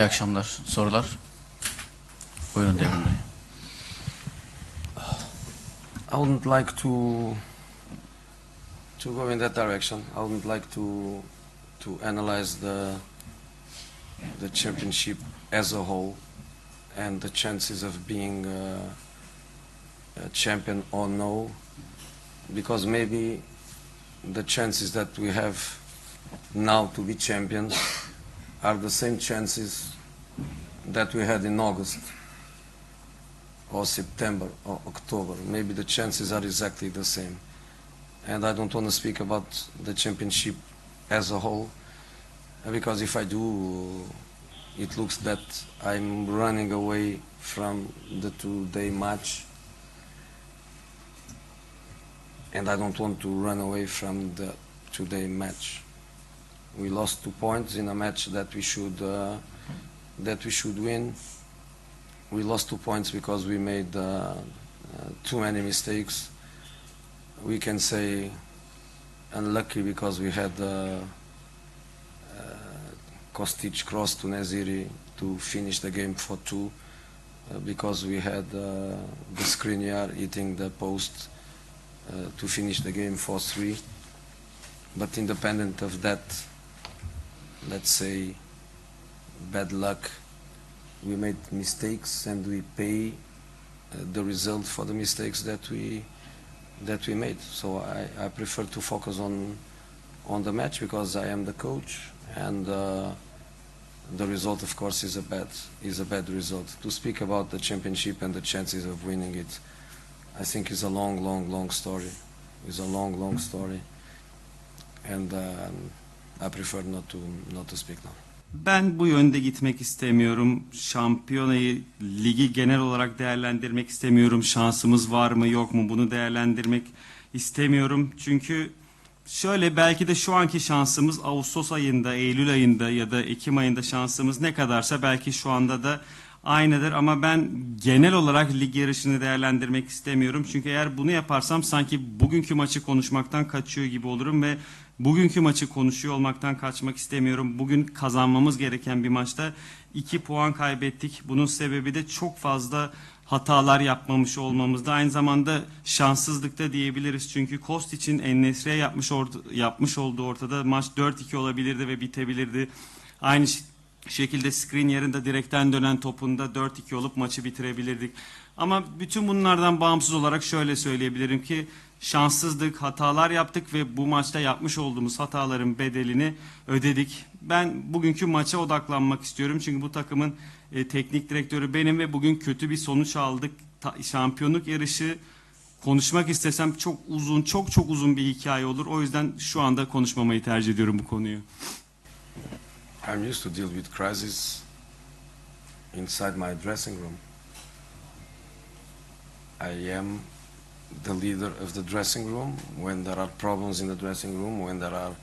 İyi akşamlar. Sorular? Buyurun Devrim Bey. I wouldn't like to to go in that direction. I wouldn't like to to analyze the the championship as a whole and the chances of being a champion or no, because maybe the chances that we have now to be champions are the same chances that we had in August or September or October. Maybe the chances are exactly the same. And I don't want to speak about the championship as a whole, because if I do, it looks that I'm running away from the two-day match. And I don't want to run away from the two-day match. We lost two points in a match that we should uh, that we should win we lost two points because we made uh, uh, too many mistakes. We can say unlucky because we had uh, uh, Kostic cross to Neziri to finish the game for two because we had uh, the Skriniar hitting the post to finish the game for three. But independent of that, let's say bad luck we made mistakes and we pay uh, the result for the mistakes that we that we made. So I, I prefer to focus on on the match because I am the coach and uh, the result of course is a bad is a bad result. To speak about the championship and the chances of winning it I think is a long long long story. Is a long long story and um, I prefer not to not to speak now. Ben bu yönde gitmek istemiyorum. Şampiyonayı, ligi genel olarak değerlendirmek istemiyorum. Şansımız var mı yok mu bunu değerlendirmek istemiyorum. Çünkü şöyle belki de şu anki şansımız Ağustos ayında, Eylül ayında ya da Ekim ayında şansımız ne kadarsa belki şu anda da aynıdır. Ama ben genel olarak lig yarışını değerlendirmek istemiyorum. Çünkü eğer bunu yaparsam sanki bugünkü maçı konuşmaktan kaçıyor gibi olurum ve Bugünkü maçı konuşuyor olmaktan kaçmak istemiyorum. Bugün kazanmamız gereken bir maçta 2 puan kaybettik. Bunun sebebi de çok fazla hatalar yapmamış olmamızda. Aynı zamanda şanssızlıkta diyebiliriz. Çünkü Kost için Ennesri'ye yapmış, yapmış olduğu ortada maç 4-2 olabilirdi ve bitebilirdi. Aynı şekilde screen yerinde direkten dönen topunda 4-2 olup maçı bitirebilirdik. Ama bütün bunlardan bağımsız olarak şöyle söyleyebilirim ki şanssızlık, hatalar yaptık ve bu maçta yapmış olduğumuz hataların bedelini ödedik. Ben bugünkü maça odaklanmak istiyorum çünkü bu takımın e, teknik direktörü benim ve bugün kötü bir sonuç aldık. Ta, şampiyonluk yarışı konuşmak istesem çok uzun, çok çok uzun bir hikaye olur. O yüzden şu anda konuşmamayı tercih ediyorum bu konuyu. I'm used to deal with crises inside my dressing room. I am the leader of the dressing room when there are problems in the dressing room, when there are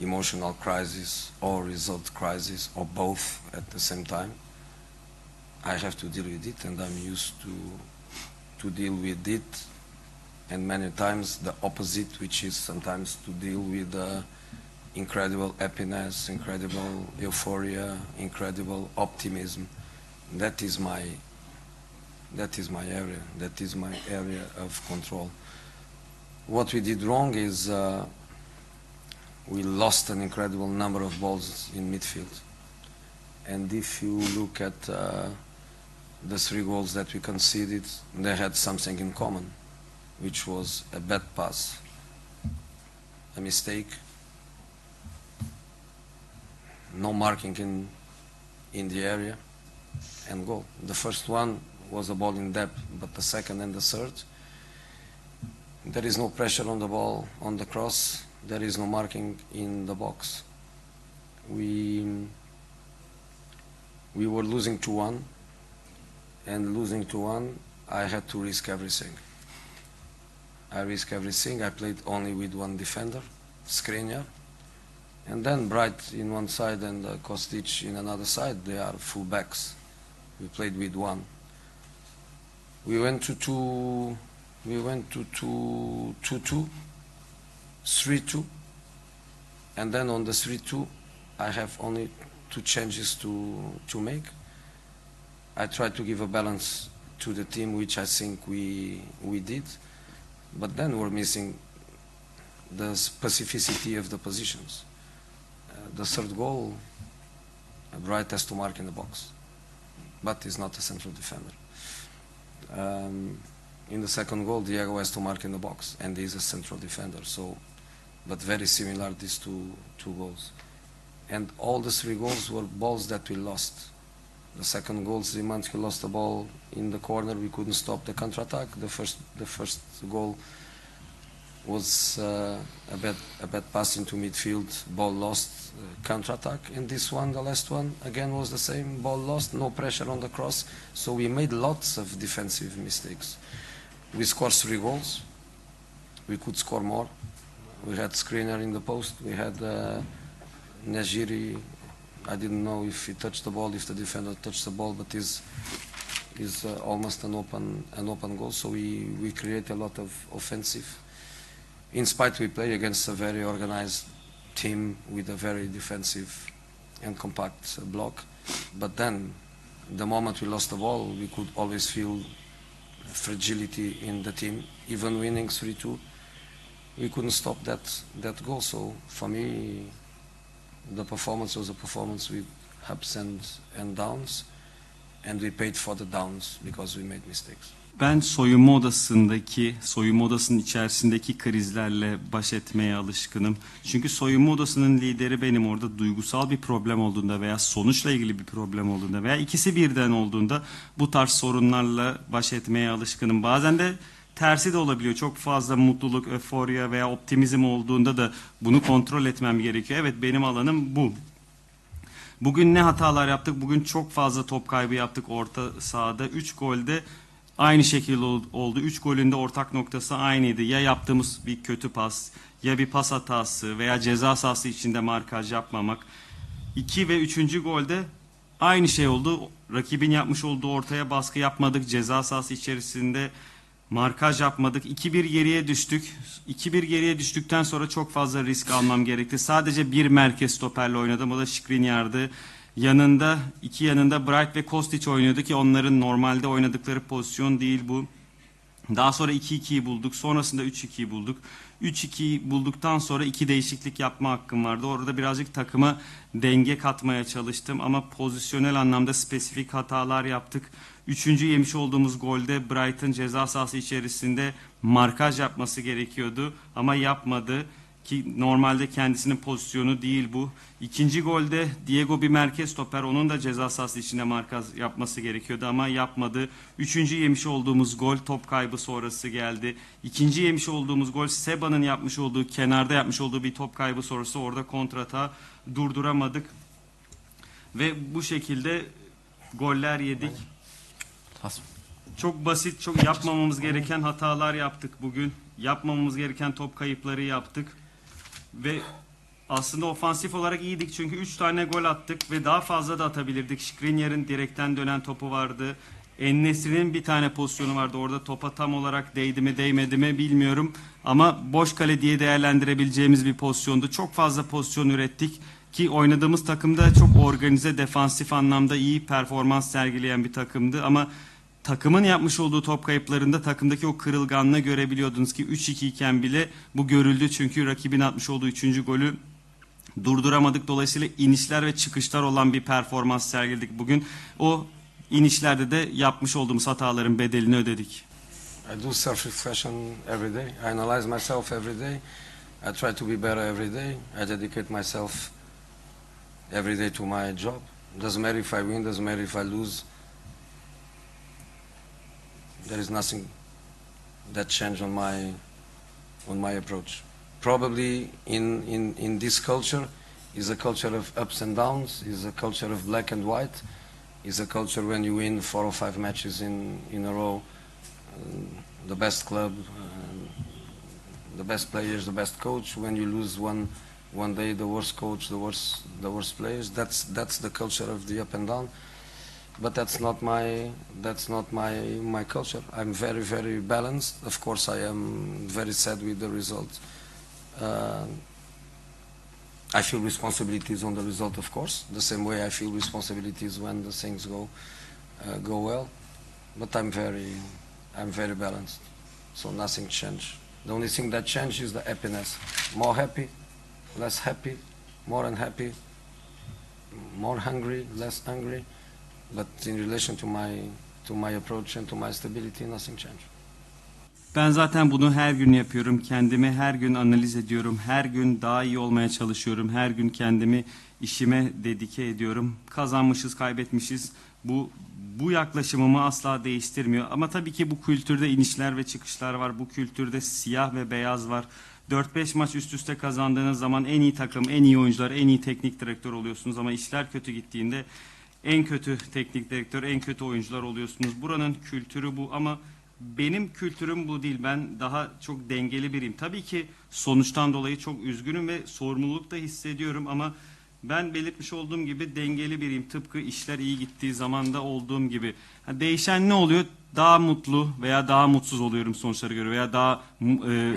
emotional crises or result crises or both at the same time. I have to deal with it and I'm used to to deal with it and many times the opposite which is sometimes to deal with uh, incredible happiness, incredible euphoria, incredible optimism. That is my that is my area. That is my area of control. What we did wrong is uh, we lost an incredible number of balls in midfield. And if you look at uh, the three goals that we conceded, they had something in common, which was a bad pass, a mistake, no marking in in the area, and goal. The first one was a ball in depth, but the second and the third, there is no pressure on the ball, on the cross, there is no marking in the box. We, we were losing to one, and losing to one, I had to risk everything. I risk everything. I played only with one defender, Skriniar, and then Bright in one side and uh, Kostic in another side. They are full backs. We played with one we went to two we went to two two two three two and then on the three two I have only two changes to to make. I tried to give a balance to the team, which I think we we did, but then we're missing the specificity of the positions. The third goal, Bright has to mark in the box, but he's not a central defender. Um, in the second goal, Diego has to mark in the box, and he's a central defender. So, but very similar these two two goals, and all the three goals were balls that we lost. The second goal, Zimanski lost the ball in the corner. We couldn't stop the counter-attack. The first the first goal was uh, a bad a bad pass into midfield, ball lost, uh, counter-attack, and this one, the last one, again was the same, ball lost, no pressure on the cross. So we made lots of defensive mistakes. We scored three goals. We could score more. We had Skriniar in the post. We had uh, Najiri. I didn't know if he touched the ball, if the defender touched the ball, but is is uh, almost an open an open goal. So we we create a lot of offensive. In spite we play against a very organized team with a very defensive and compact block, but then the moment we lost the ball, we could always feel fragility in the team. Even winning 3-2, we couldn't stop that that goal. So for me, the performance was a performance with ups and and downs, and we paid for the downs because we made mistakes. Ben soyunma odasındaki, soyunma odasının içerisindeki krizlerle baş etmeye alışkınım. Çünkü soyunma odasının lideri benim orada duygusal bir problem olduğunda veya sonuçla ilgili bir problem olduğunda veya ikisi birden olduğunda bu tarz sorunlarla baş etmeye alışkınım. Bazen de tersi de olabiliyor. Çok fazla mutluluk, öforya veya optimizm olduğunda da bunu kontrol etmem gerekiyor. Evet benim alanım bu. Bugün ne hatalar yaptık? Bugün çok fazla top kaybı yaptık orta sahada. 3 golde aynı şekilde ol- oldu. 3 golün de ortak noktası aynıydı. Ya yaptığımız bir kötü pas, ya bir pas hatası veya ceza sahası içinde markaj yapmamak. 2 ve 3. golde aynı şey oldu. Rakibin yapmış olduğu ortaya baskı yapmadık. Ceza sahası içerisinde markaj yapmadık. 2-1 geriye düştük. 2-1 geriye düştükten sonra çok fazla risk almam gerekti. Sadece bir merkez stoperle oynadım. O da Skriniar'dı. Yanında, iki yanında Bright ve Kostic oynuyordu ki onların normalde oynadıkları pozisyon değil bu. Daha sonra 2-2'yi bulduk. Sonrasında 3-2'yi bulduk. 3-2'yi bulduktan sonra iki değişiklik yapma hakkım vardı. Orada birazcık takıma denge katmaya çalıştım ama pozisyonel anlamda spesifik hatalar yaptık. Üçüncü yemiş olduğumuz golde Brighton ceza sahası içerisinde markaj yapması gerekiyordu ama yapmadı ki normalde kendisinin pozisyonu değil bu. İkinci golde Diego bir merkez stoper onun da ceza sahası içinde markaj yapması gerekiyordu ama yapmadı. Üçüncü yemiş olduğumuz gol top kaybı sonrası geldi. İkinci yemiş olduğumuz gol Seba'nın yapmış olduğu kenarda yapmış olduğu bir top kaybı sonrası orada kontrata durduramadık. Ve bu şekilde goller yedik. Çok basit, çok yapmamamız gereken hatalar yaptık bugün. Yapmamamız gereken top kayıpları yaptık. Ve aslında ofansif olarak iyiydik çünkü 3 tane gol attık ve daha fazla da atabilirdik. Skriniar'ın direkten dönen topu vardı. Ennesri'nin bir tane pozisyonu vardı. Orada topa tam olarak değdi mi değmedi mi bilmiyorum. Ama boş kale diye değerlendirebileceğimiz bir pozisyondu. Çok fazla pozisyon ürettik ki oynadığımız takımda çok organize defansif anlamda iyi performans sergileyen bir takımdı. Ama takımın yapmış olduğu top kayıplarında takımdaki o kırılganlığı görebiliyordunuz ki 3-2 iken bile bu görüldü çünkü rakibin atmış olduğu 3. golü durduramadık. Dolayısıyla inişler ve çıkışlar olan bir performans sergiledik bugün. O inişlerde de yapmış olduğumuz hataların bedelini ödedik. I do self-reflection every day. I analyze myself every day. I try to be better every day. I dedicate myself every day to my job. Doesn't matter if I win, doesn't matter if I lose. There is nothing that changed on my on my approach. Probably in, in, in this culture is a culture of ups and downs, is a culture of black and white, is a culture when you win four or five matches in, in a row um, the best club, um, the best players, the best coach. When you lose one one day, the worst coach, the worst the worst players. That's that's the culture of the up and down. But that's not my that's not my my culture. I'm very very balanced. Of course, I am very sad with the result. Uh, I feel responsibilities on the result, of course, the same way I feel responsibilities when the things go uh, go well. But I'm very, I'm very balanced, so nothing changed. The only thing that changed is the happiness. More happy, less happy, more unhappy, more hungry, less hungry. But in relation to my to my approach and to my stability, nothing changed. Ben zaten bunu her gün yapıyorum. Kendimi her gün analiz ediyorum. Her gün daha iyi olmaya çalışıyorum. Her gün kendimi işime dedike ediyorum. Kazanmışız, kaybetmişiz. Bu bu yaklaşımımı asla değiştirmiyor. Ama tabii ki bu kültürde inişler ve çıkışlar var. Bu kültürde siyah ve beyaz var. 4-5 maç üst üste kazandığınız zaman en iyi takım, en iyi oyuncular, en iyi teknik direktör oluyorsunuz. Ama işler kötü gittiğinde en kötü teknik direktör, en kötü oyuncular oluyorsunuz. Buranın kültürü bu ama benim kültürüm bu değil. Ben daha çok dengeli biriyim. Tabii ki sonuçtan dolayı çok üzgünüm ve sorumluluk da hissediyorum ama ben belirtmiş olduğum gibi dengeli biriyim. Tıpkı işler iyi gittiği zaman da olduğum gibi. Değişen ne oluyor? Daha mutlu veya daha mutsuz oluyorum sonuçlara göre veya daha e,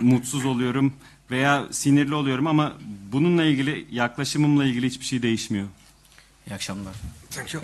mutsuz oluyorum veya sinirli oluyorum ama bununla ilgili yaklaşımımla ilgili hiçbir şey değişmiyor. İyi akşamlar. Thank you.